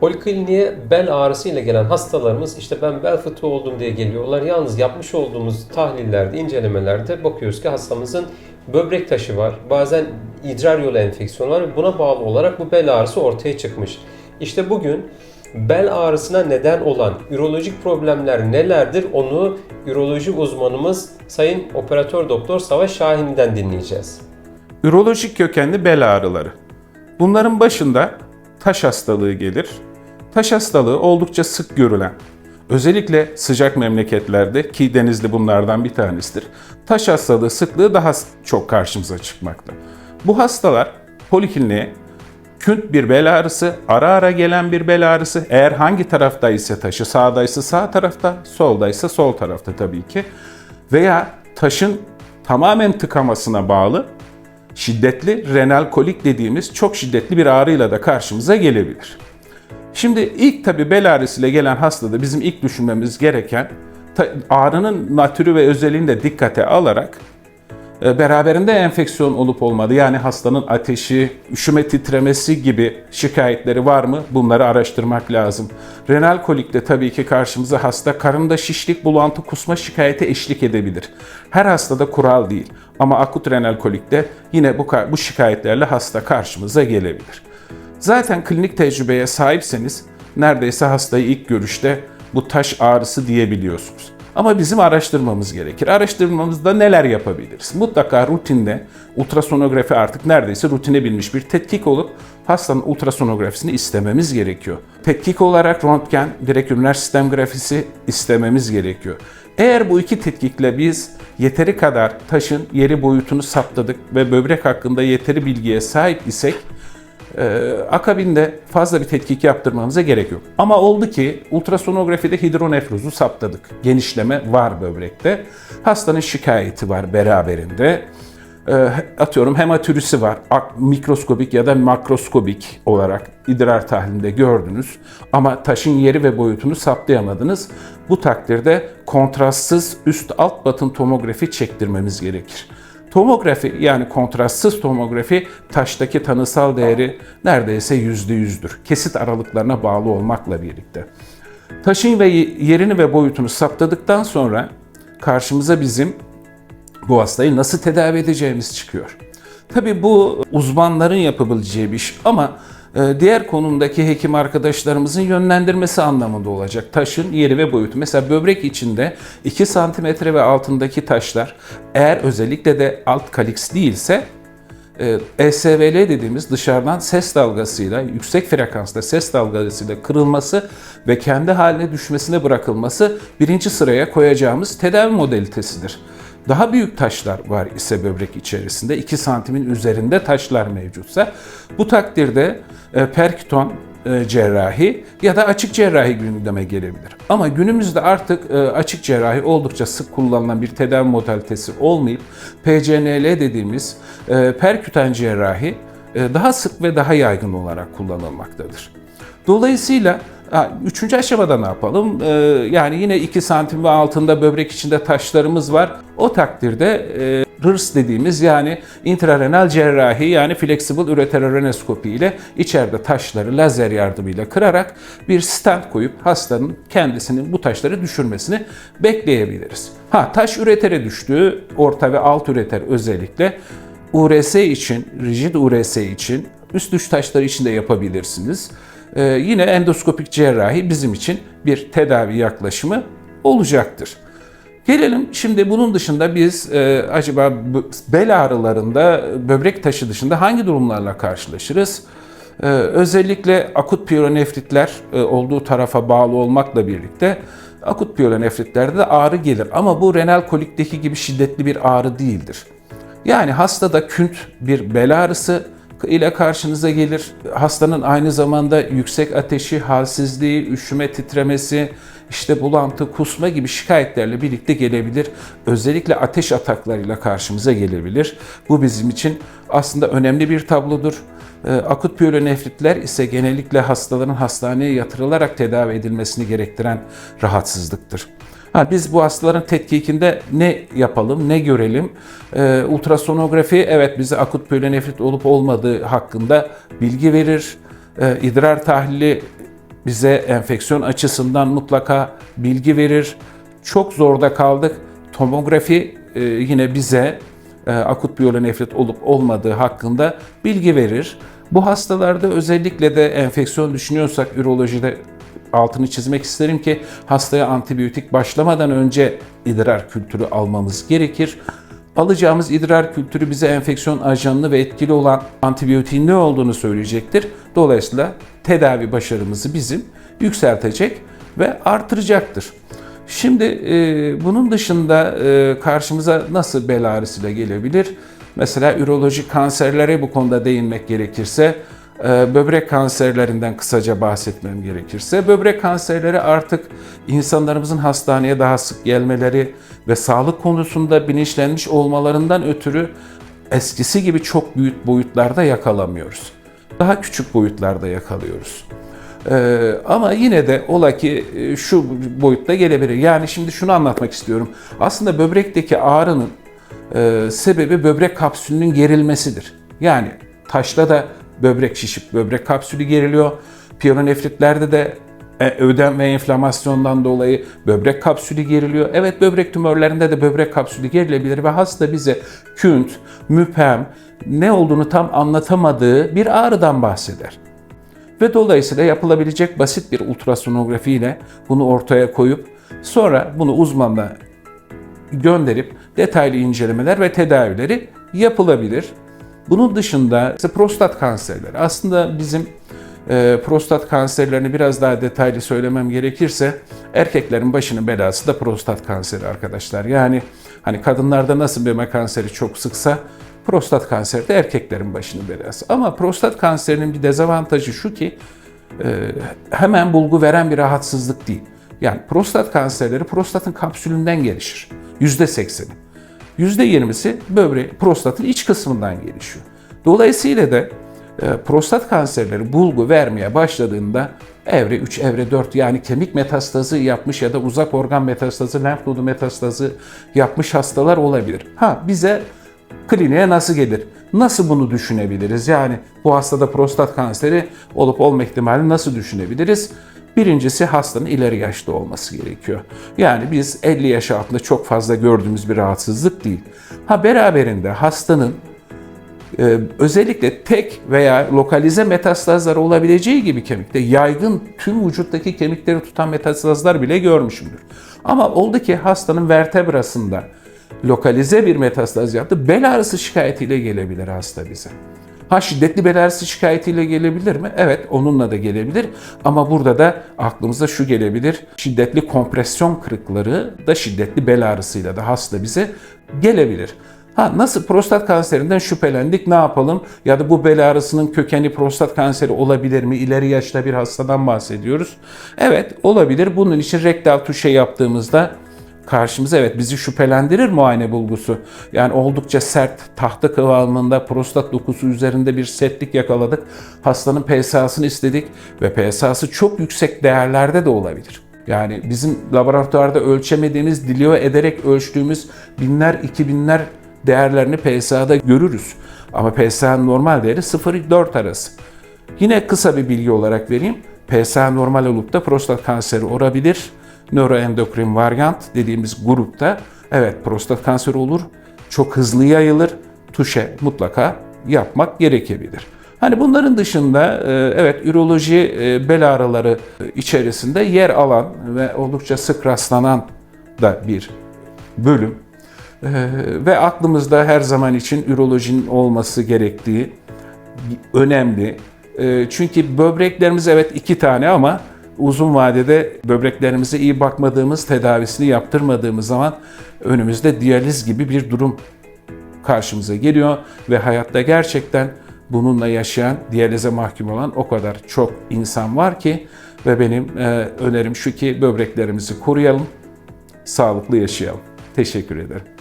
Polikliniğe bel ağrısı ile gelen hastalarımız işte ben bel fıtığı oldum diye geliyorlar. Yalnız yapmış olduğumuz tahlillerde, incelemelerde bakıyoruz ki hastamızın böbrek taşı var. Bazen idrar yolu enfeksiyonu var ve buna bağlı olarak bu bel ağrısı ortaya çıkmış. İşte bugün bel ağrısına neden olan ürolojik problemler nelerdir onu üroloji uzmanımız Sayın Operatör Doktor Savaş Şahin'den dinleyeceğiz. Ürolojik kökenli bel ağrıları. Bunların başında taş hastalığı gelir. Taş hastalığı oldukça sık görülen, özellikle sıcak memleketlerde ki Denizli bunlardan bir tanesidir. Taş hastalığı sıklığı daha çok karşımıza çıkmakta. Bu hastalar polikliniğe künt bir bel ağrısı, ara ara gelen bir bel ağrısı, eğer hangi taraftaysa taşı, sağdaysa sağ tarafta, soldaysa sol tarafta tabii ki veya taşın tamamen tıkamasına bağlı şiddetli renal kolik dediğimiz çok şiddetli bir ağrıyla da karşımıza gelebilir. Şimdi ilk tabi bel ağrısıyla gelen hastada bizim ilk düşünmemiz gereken ağrının natürü ve özelliğini de dikkate alarak e, beraberinde enfeksiyon olup olmadığı yani hastanın ateşi, üşüme titremesi gibi şikayetleri var mı? Bunları araştırmak lazım. Renal kolikte tabii ki karşımıza hasta karında şişlik, bulantı, kusma şikayeti eşlik edebilir. Her hastada kural değil ama akut renal kolikte yine bu, bu şikayetlerle hasta karşımıza gelebilir. Zaten klinik tecrübeye sahipseniz neredeyse hastayı ilk görüşte bu taş ağrısı diyebiliyorsunuz. Ama bizim araştırmamız gerekir. Araştırmamızda neler yapabiliriz? Mutlaka rutinde ultrasonografi artık neredeyse rutine binmiş bir tetkik olup hastanın ultrasonografisini istememiz gerekiyor. Tetkik olarak röntgen, direkt üriner sistem grafisi istememiz gerekiyor. Eğer bu iki tetkikle biz yeteri kadar taşın yeri boyutunu saptadık ve böbrek hakkında yeteri bilgiye sahip isek ee, akabinde fazla bir tetkik yaptırmamıza gerek yok. Ama oldu ki ultrasonografide hidronefrozu saptadık. Genişleme var böbrekte. Hastanın şikayeti var beraberinde. Ee, atıyorum hematürisi var. Mikroskobik ya da makroskobik olarak idrar tahlilinde gördünüz. Ama taşın yeri ve boyutunu saptayamadınız. Bu takdirde kontrastsız üst alt batın tomografi çektirmemiz gerekir. Tomografi yani kontrastsız tomografi taştaki tanısal değeri neredeyse yüzde yüzdür. Kesit aralıklarına bağlı olmakla birlikte. Taşın ve yerini ve boyutunu saptadıktan sonra karşımıza bizim bu hastayı nasıl tedavi edeceğimiz çıkıyor. Tabii bu uzmanların yapabileceği bir iş ama diğer konumdaki hekim arkadaşlarımızın yönlendirmesi anlamında olacak. Taşın yeri ve boyutu. Mesela böbrek içinde 2 santimetre ve altındaki taşlar eğer özellikle de alt kaliks değilse e, ESVL dediğimiz dışarıdan ses dalgasıyla, yüksek frekansta ses dalgasıyla kırılması ve kendi haline düşmesine bırakılması birinci sıraya koyacağımız tedavi modalitesidir. Daha büyük taşlar var ise böbrek içerisinde 2 santimin üzerinde taşlar mevcutsa bu takdirde e, perküton e, cerrahi ya da açık cerrahi gündeme gelebilir. Ama günümüzde artık e, açık cerrahi oldukça sık kullanılan bir tedavi modalitesi olmayıp PCNL dediğimiz perkütan cerrahi daha sık ve daha yaygın olarak kullanılmaktadır. Dolayısıyla ha, üçüncü aşamada ne yapalım? Ee, yani yine 2 santim ve altında böbrek içinde taşlarımız var. O takdirde e, RIRS dediğimiz yani intrarenal cerrahi yani flexible ureterorenoskopi ile içeride taşları lazer yardımıyla kırarak bir stent koyup hastanın kendisinin bu taşları düşürmesini bekleyebiliriz. Ha taş üretere düştüğü orta ve alt üreter özellikle URS için, rigid URS için üst düş taşları için de yapabilirsiniz. Ee, yine endoskopik cerrahi bizim için bir tedavi yaklaşımı olacaktır. Gelelim şimdi bunun dışında biz e, acaba bel ağrılarında böbrek taşı dışında hangi durumlarla karşılaşırız? Ee, özellikle akut piyelonefritler e, olduğu tarafa bağlı olmakla birlikte akut piyelonefritlerde de ağrı gelir. Ama bu renal kolikteki gibi şiddetli bir ağrı değildir. Yani hastada künt bir bel ağrısı ile karşınıza gelir. Hastanın aynı zamanda yüksek ateşi, halsizliği, üşüme titremesi, işte bulantı, kusma gibi şikayetlerle birlikte gelebilir. Özellikle ateş ataklarıyla karşımıza gelebilir. Bu bizim için aslında önemli bir tablodur. Ee, akut piyelonefritler ise genellikle hastaların hastaneye yatırılarak tedavi edilmesini gerektiren rahatsızlıktır. Ha, biz bu hastaların tetkikinde ne yapalım, ne görelim? Ee, ultrasonografi evet bize akut piyelonefrit olup olmadığı hakkında bilgi verir. Ee, idrar tahlili bize enfeksiyon açısından mutlaka bilgi verir. Çok zorda kaldık. Tomografi e, yine bize e, akut biyolonefrit olup olmadığı hakkında bilgi verir. Bu hastalarda özellikle de enfeksiyon düşünüyorsak ürolojide altını çizmek isterim ki hastaya antibiyotik başlamadan önce idrar kültürü almamız gerekir. Alacağımız idrar kültürü bize enfeksiyon ajanını ve etkili olan antibiyotiğin ne olduğunu söyleyecektir. Dolayısıyla tedavi başarımızı bizim yükseltecek ve artıracaktır. Şimdi e, bunun dışında e, karşımıza nasıl bel ağrısıyla gelebilir? Mesela üroloji kanserlere bu konuda değinmek gerekirse, böbrek kanserlerinden kısaca bahsetmem gerekirse, böbrek kanserleri artık insanlarımızın hastaneye daha sık gelmeleri ve sağlık konusunda bilinçlenmiş olmalarından ötürü eskisi gibi çok büyük boyutlarda yakalamıyoruz. Daha küçük boyutlarda yakalıyoruz. Ee, ama yine de ola ki e, şu boyutta gelebilir. Yani şimdi şunu anlatmak istiyorum. Aslında böbrekteki ağrının e, sebebi böbrek kapsülünün gerilmesidir. Yani taşla da böbrek şişip böbrek kapsülü geriliyor. Piyelonefritlerde de e, ödem ve enflamasyondan dolayı böbrek kapsülü geriliyor. Evet böbrek tümörlerinde de böbrek kapsülü gerilebilir ve hasta bize künt, müpem, ne olduğunu tam anlatamadığı bir ağrıdan bahseder. Ve dolayısıyla yapılabilecek basit bir ultrasonografi ile bunu ortaya koyup sonra bunu uzmanla gönderip detaylı incelemeler ve tedavileri yapılabilir. Bunun dışında ise prostat kanserleri. Aslında bizim e, prostat kanserlerini biraz daha detaylı söylemem gerekirse erkeklerin başının belası da prostat kanseri arkadaşlar. Yani hani kadınlarda nasıl meme kanseri çok sıksa prostat kanseri de erkeklerin başının belası. Ama prostat kanserinin bir dezavantajı şu ki e, hemen bulgu veren bir rahatsızlık değil. Yani prostat kanserleri prostatın kapsülünden gelişir. Yüzde sekseni. Yüzde yirmisi böbreği, prostatın iç kısmından gelişiyor. Dolayısıyla da e, prostat kanserleri bulgu vermeye başladığında evre 3, evre 4 yani kemik metastazı yapmış ya da uzak organ metastazı, lenf nodu metastazı yapmış hastalar olabilir. Ha bize kliniğe nasıl gelir? Nasıl bunu düşünebiliriz? Yani bu hastada prostat kanseri olup olma ihtimali nasıl düşünebiliriz? Birincisi hastanın ileri yaşta olması gerekiyor. Yani biz 50 yaş altında çok fazla gördüğümüz bir rahatsızlık değil. Ha beraberinde hastanın e, özellikle tek veya lokalize metastazlar olabileceği gibi kemikte yaygın tüm vücuttaki kemikleri tutan metastazlar bile görmüşümdür. Ama oldu ki hastanın vertebrasında lokalize bir metastaz yaptı. Bel ağrısı şikayetiyle gelebilir hasta bize. Ha şiddetli bel ağrısı şikayetiyle gelebilir mi? Evet onunla da gelebilir. Ama burada da aklımıza şu gelebilir. Şiddetli kompresyon kırıkları da şiddetli bel ağrısıyla da hasta bize gelebilir. Ha nasıl prostat kanserinden şüphelendik ne yapalım? Ya da bu bel ağrısının kökeni prostat kanseri olabilir mi? İleri yaşta bir hastadan bahsediyoruz. Evet olabilir. Bunun için rektal tuşe yaptığımızda karşımıza evet bizi şüphelendirir muayene bulgusu. Yani oldukça sert tahta kıvamında prostat dokusu üzerinde bir sertlik yakaladık. Hastanın PSA'sını istedik ve PSA'sı çok yüksek değerlerde de olabilir. Yani bizim laboratuvarda ölçemediğimiz, dilio ederek ölçtüğümüz binler, iki binler değerlerini PSA'da görürüz. Ama PSA'nın normal değeri 0-4 arası. Yine kısa bir bilgi olarak vereyim. PSA normal olup da prostat kanseri olabilir. Nöroendokrin varyant dediğimiz grupta evet prostat kanseri olur. Çok hızlı yayılır. Tuşe mutlaka yapmak gerekebilir. Hani bunların dışında e, evet üroloji e, bel ağrıları içerisinde yer alan ve oldukça sık rastlanan da bir bölüm. E, Ve aklımızda her zaman için ürolojinin olması gerektiği önemli. Çünkü böbreklerimiz evet iki tane ama uzun vadede böbreklerimize iyi bakmadığımız, tedavisini yaptırmadığımız zaman önümüzde diyaliz gibi bir durum karşımıza geliyor ve hayatta gerçekten bununla yaşayan, diyalize mahkum olan o kadar çok insan var ki ve benim e, önerim şu ki böbreklerimizi koruyalım, sağlıklı yaşayalım. Teşekkür ederim.